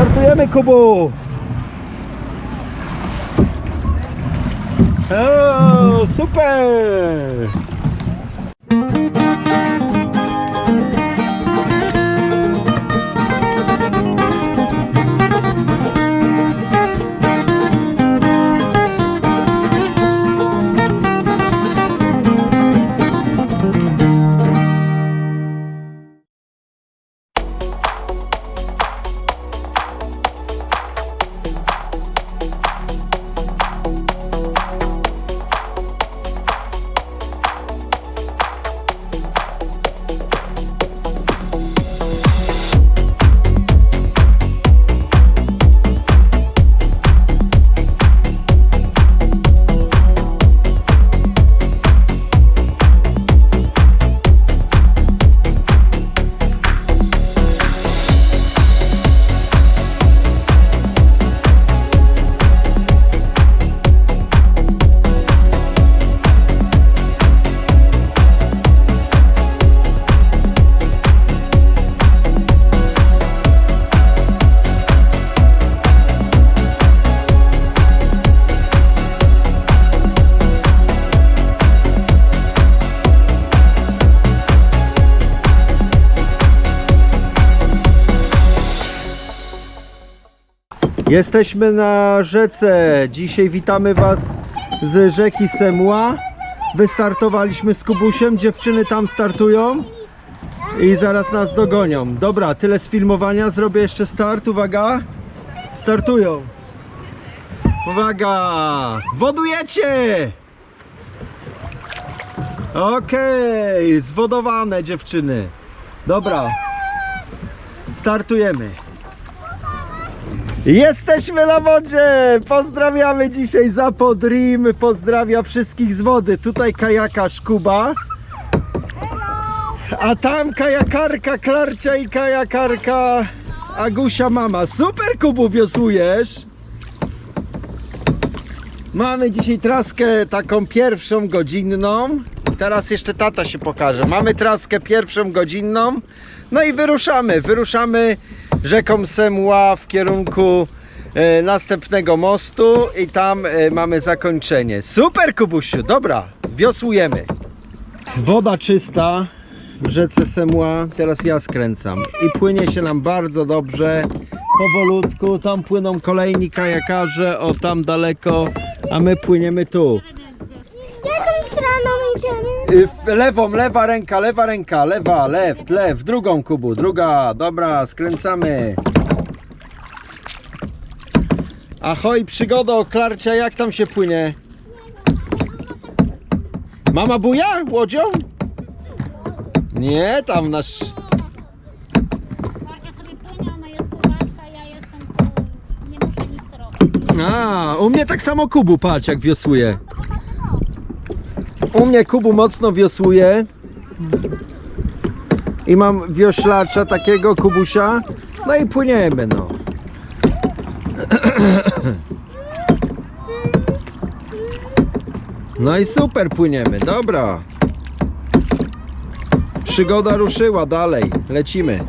Startujemy, Kubu! O, super! Jesteśmy na rzece. Dzisiaj witamy Was z rzeki Semła. Wystartowaliśmy z Kubusiem. Dziewczyny tam startują i zaraz nas dogonią. Dobra, tyle z filmowania. Zrobię jeszcze start. Uwaga. Startują. Uwaga. Wodujecie! Okej, zwodowane dziewczyny. Dobra. Startujemy. Jesteśmy na wodzie! Pozdrawiamy dzisiaj Zapo Dream. Pozdrawia wszystkich z wody. Tutaj kajakarz Kuba. A tam kajakarka Klarcia i kajakarka Agusia mama. Super Kubu wiosłujesz. Mamy dzisiaj traskę taką pierwszą godzinną. Teraz jeszcze tata się pokaże. Mamy traskę pierwszą godzinną. No i wyruszamy. Wyruszamy rzeką Semła w kierunku e, następnego mostu i tam e, mamy zakończenie. Super Kubusiu, dobra, wiosłujemy. Woda czysta w rzece Semła. Teraz ja skręcam i płynie się nam bardzo dobrze. Powolutku, tam płyną kolejni kajakarze, o tam daleko, a my płyniemy tu. Jaką stroną idziemy? Y, w lewą, lewa ręka, lewa ręka, lewa, left, left, drugą kubu, druga, dobra, skręcamy. Ahoj, przygodo, Klarcia, jak tam się płynie? Mama buja łodzią? Nie, tam nasz... Bardziej sobie płynie, ona jest ja jestem tu, nie muszę nic robić. A, u mnie tak samo Kubu, patrz jak wiosłuje. U mnie Kubu mocno wiosłuje. I mam wioślacza takiego Kubusia. No i płyniemy no. No i super płyniemy, dobra. Przygoda ruszyła dalej, lecimy.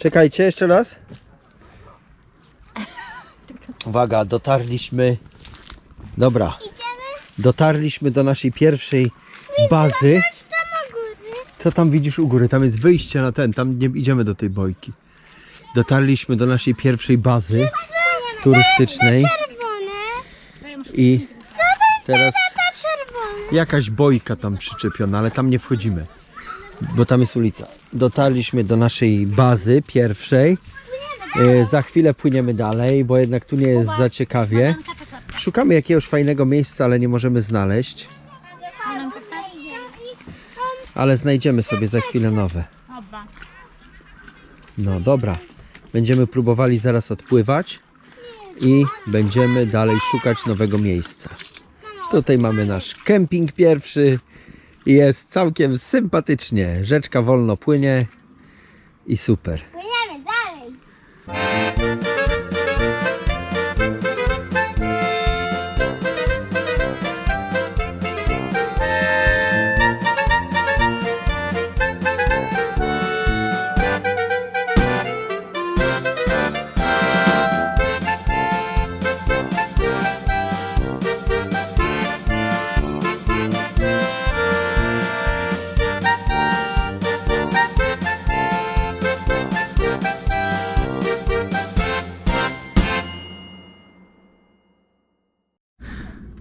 Czekajcie, jeszcze raz. Uwaga, dotarliśmy. Dobra, Idziemy? dotarliśmy do naszej pierwszej bazy. Patrz tam u góry. Co tam widzisz u góry? Tam jest wyjście na ten, tam nie idziemy do tej bojki. Dotarliśmy do naszej pierwszej bazy turystycznej Czerwone. i teraz jakaś bojka tam przyczepiona, ale tam nie wchodzimy, bo tam jest ulica. Dotarliśmy do naszej bazy pierwszej. E, Za chwilę płyniemy dalej, bo jednak tu nie jest za ciekawie. Szukamy jakiegoś fajnego miejsca, ale nie możemy znaleźć. Ale znajdziemy sobie za chwilę nowe. No dobra. Będziemy próbowali zaraz odpływać i będziemy dalej szukać nowego miejsca. Tutaj mamy nasz kemping pierwszy. I Jest całkiem sympatycznie. Rzeczka wolno płynie i super.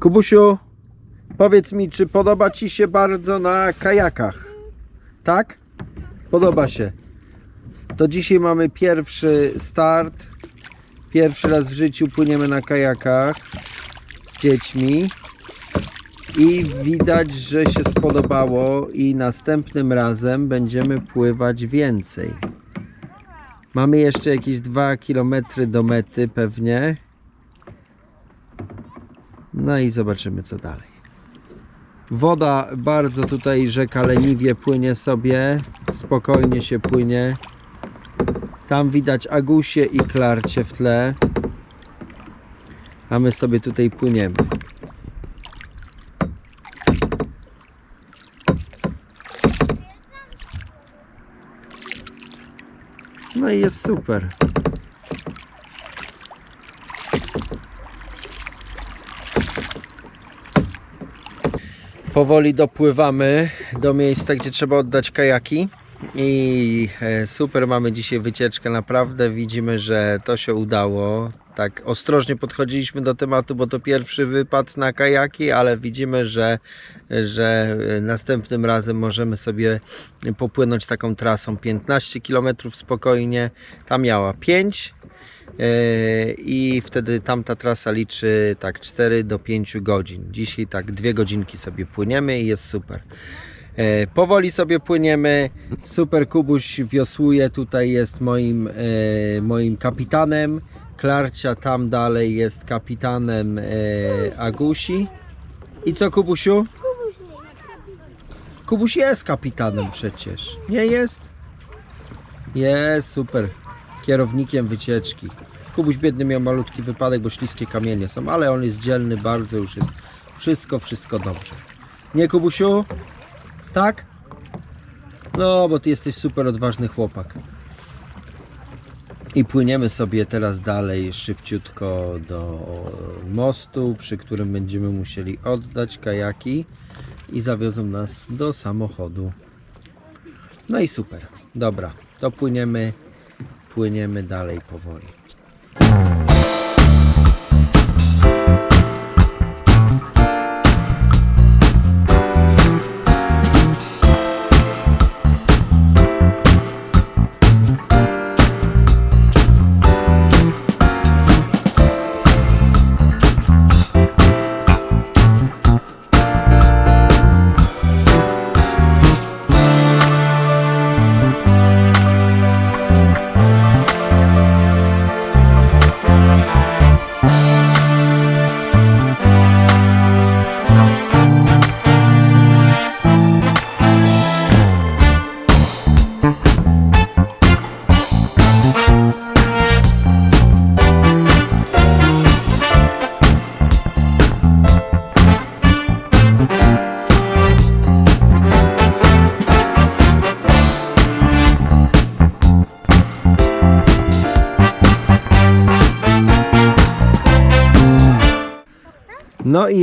Kubusiu, powiedz mi, czy podoba Ci się bardzo na kajakach? Tak? Podoba się. To dzisiaj mamy pierwszy start. Pierwszy raz w życiu płyniemy na kajakach z dziećmi. I widać, że się spodobało i następnym razem będziemy pływać więcej. Mamy jeszcze jakieś 2 km do mety pewnie. No i zobaczymy co dalej. Woda bardzo tutaj rzeka leniwie płynie sobie, spokojnie się płynie. Tam widać Agusie i Klarcie w tle. A my sobie tutaj płyniemy. No i jest super. Powoli dopływamy do miejsca, gdzie trzeba oddać kajaki. I e, super mamy dzisiaj wycieczkę, naprawdę widzimy, że to się udało. Tak ostrożnie podchodziliśmy do tematu, bo to pierwszy wypad na kajaki, ale widzimy, że, że następnym razem możemy sobie popłynąć taką trasą 15 km spokojnie. Ta miała 5 e, i wtedy tamta trasa liczy tak 4 do 5 godzin. Dzisiaj tak 2 godzinki sobie płyniemy i jest super. E, Powoli sobie płyniemy. Super Kubuś wiosłuje. Tutaj jest moim, e, moim kapitanem. Klarcia tam dalej jest kapitanem e, Agusi. I co Kubusiu? Kubuś jest kapitanem przecież. Nie jest? Jest, super. Kierownikiem wycieczki. Kubuś biedny miał malutki wypadek, bo śliskie kamienie są, ale on jest dzielny, bardzo już jest wszystko, wszystko dobrze. Nie Kubusiu? Tak? No, bo ty jesteś super odważny chłopak. I płyniemy sobie teraz dalej szybciutko do mostu, przy którym będziemy musieli oddać kajaki i zawiozą nas do samochodu. No i super. Dobra, to płyniemy, płyniemy dalej powoli.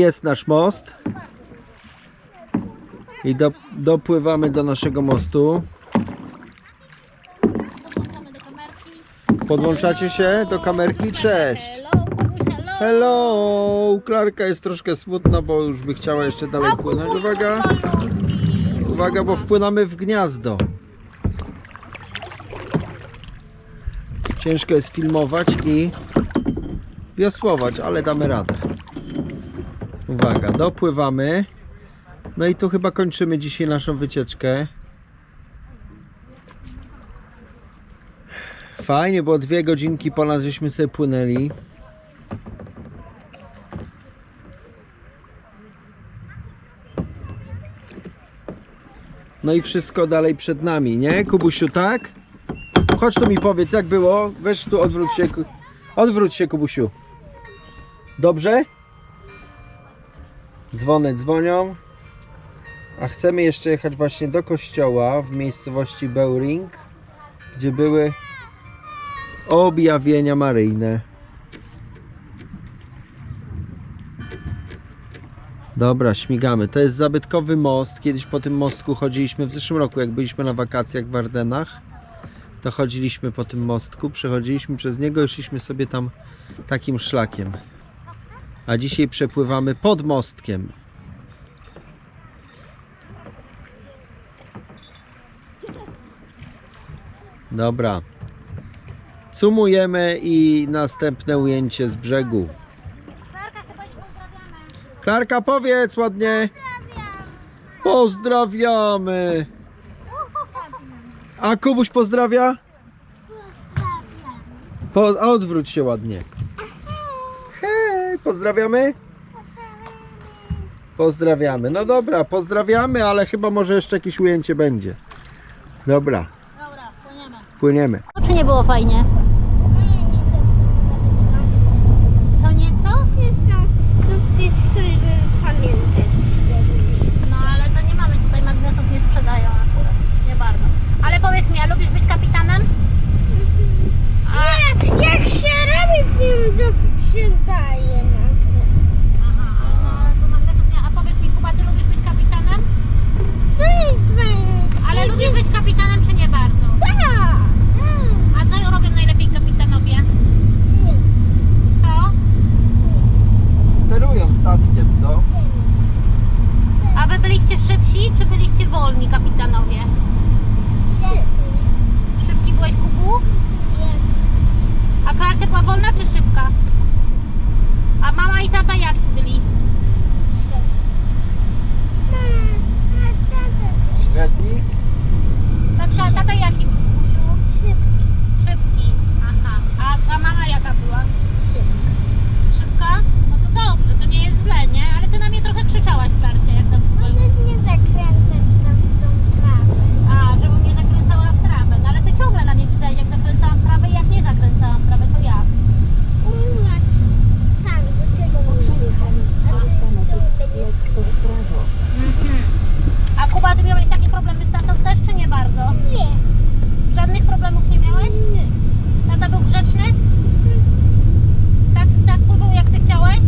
Jest nasz most. I do, dopływamy do naszego mostu. Podłączacie się do kamerki? Cześć! Hello! Klarka jest troszkę smutna, bo już by chciała jeszcze dalej płynąć. Uwaga! Uwaga, bo wpłynamy w gniazdo. Ciężko jest filmować i wiosłować, ale damy radę. Uwaga, dopływamy. No i tu chyba kończymy dzisiaj naszą wycieczkę. Fajnie, bo dwie godzinki ponad żeśmy sobie płynęli. No i wszystko dalej przed nami, nie? Kubusiu, tak? Chodź tu mi powiedz, jak było. Weź tu, odwróć się. Odwróć się, Kubusiu. Dobrze? Dzwony dzwonią. A chcemy jeszcze jechać właśnie do kościoła w miejscowości Beuring, gdzie były objawienia maryjne. Dobra, śmigamy. To jest zabytkowy most. Kiedyś po tym mostku chodziliśmy w zeszłym roku, jak byliśmy na wakacjach w Ardenach. To chodziliśmy po tym mostku, przechodziliśmy przez niego i szliśmy sobie tam takim szlakiem. A dzisiaj przepływamy pod mostkiem. Dobra. Cumujemy i następne ujęcie z brzegu. Klarka, powiedz ładnie. Pozdrawiamy. A Kubuś pozdrawia? Po, odwróć się ładnie. Pozdrawiamy? Pozdrawiamy. No dobra, pozdrawiamy, ale chyba może jeszcze jakieś ujęcie będzie. Dobra, Dobra, płyniemy. płyniemy. Czy nie było fajnie? Co nieco? Jeszcze to jest coś, żeby pamiętać. No ale to nie mamy tutaj magnesów, nie sprzedają akurat. Nie bardzo. Ale powiedz mi, a lubisz być kapitanem? A, Nie, jak się robi w nim, to się daje nagle. aha, no, ale to magnesów nie. A powiedz mi, Kuba, ty lubisz być kapitanem? To jest fajne. Ale lubisz być kapitanem, czy nie bardzo? Tak. A co robią najlepiej kapitanowie? Co? Sterują statkiem, co? A wy byliście szybsi, czy byliście wolni kapitanowie? Szybki byłeś, Kubu? A Klarce była wolna, czy szybka? A mama i tata jak byli? Średni? Tata, tata jaki był, Kubusiu? Szybki. Aha. A, a mama jaka była? Szybka? No to dobrze, to nie jest źle, nie? Ale ty na mnie trochę krzyczałaś, Klarcie, jak tam byłem. Nawet nie zakręcać tam w tą trawę. A, żebym nie zakręcała w trawę. No ale ty ciągle na mnie czytałeś, jak zakręcałam w trawę i jak nie zakręcałam w trawę, to jak? Umiać tam, do tego miejsca. A ty z tyłu będziesz Mhm. A Kuba, ty miałeś takie problemy z tatą też, czy nie bardzo? Nie. Żadnych problemów nie miałeś? Nie. Tata był grzeczny? Tak, tak pływał jak ty chciałeś?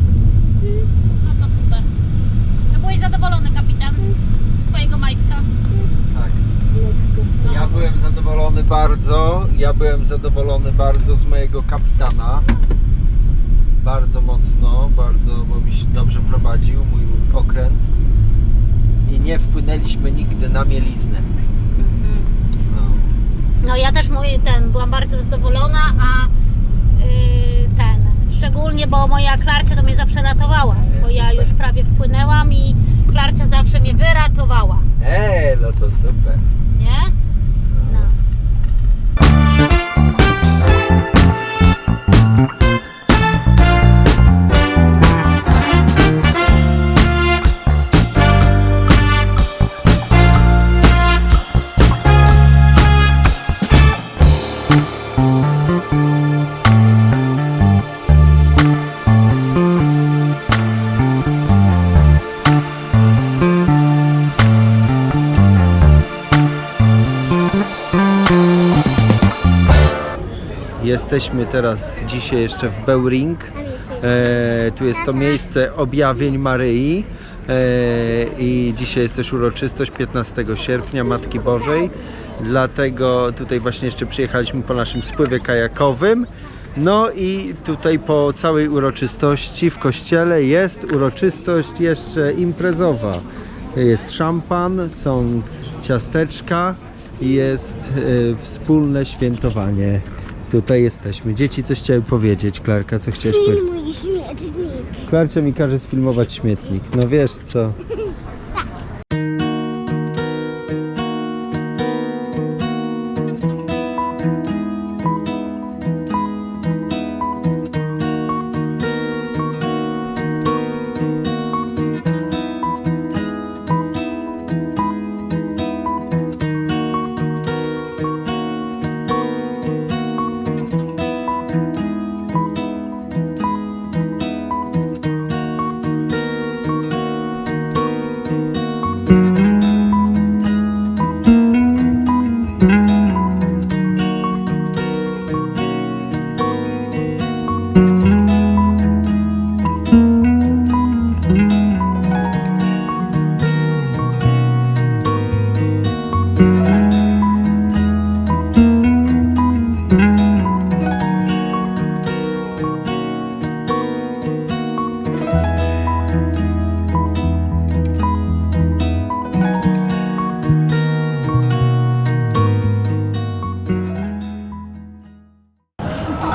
No to super. To byłeś zadowolony, kapitan, swojego majtka? Tak. No. Ja byłem zadowolony bardzo. Ja byłem zadowolony bardzo z mojego kapitana. Bardzo mocno, bardzo, bo mi się dobrze prowadził mój okręt. I nie wpłynęliśmy nigdy na mieliznę. No. No ja też mój, ten, byłam bardzo zadowolona, a yy, ten, szczególnie, bo moja Klarcia to mnie zawsze ratowała, bo ja Super. już prawie wpłynęłam i Klarcia zawsze mnie wyratowała, Eee, no to super. nie? Jesteśmy teraz dzisiaj jeszcze w Beuring. E, tu jest to miejsce objawień Maryi. E, I dzisiaj jest też uroczystość 15 sierpnia Matki Bożej. Dlatego tutaj właśnie jeszcze przyjechaliśmy po naszym spływie kajakowym. No i tutaj po całej uroczystości w kościele jest uroczystość jeszcze imprezowa. Jest szampan, są ciasteczka i jest e, wspólne świętowanie. Tutaj jesteśmy. Dzieci coś chciały powiedzieć. Klarka, co chciałeś powiedzieć? Filmuj śmietnik. Klarcia mi każe sfilmować śmietnik. No wiesz co?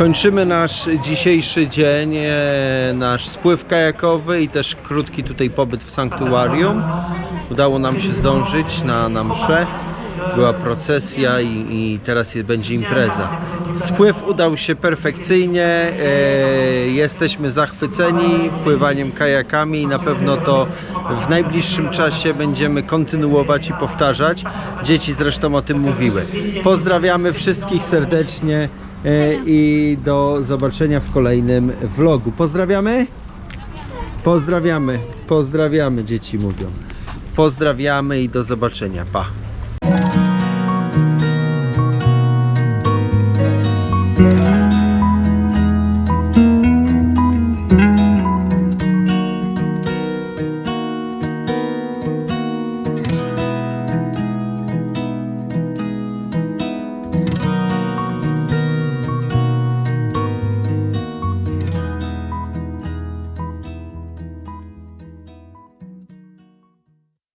Kończymy nasz dzisiejszy dzień, e, nasz spływ kajakowy i też krótki tutaj pobyt w sanktuarium. Udało nam się zdążyć na, na mszę. Była procesja i, i teraz będzie impreza. Spływ udał się perfekcyjnie. E, jesteśmy zachwyceni pływaniem kajakami i na pewno to w najbliższym czasie będziemy kontynuować i powtarzać. Dzieci zresztą o tym mówiły. Pozdrawiamy wszystkich serdecznie i do zobaczenia w kolejnym vlogu. Pozdrawiamy? Pozdrawiamy, pozdrawiamy dzieci mówią. Pozdrawiamy i do zobaczenia. Pa.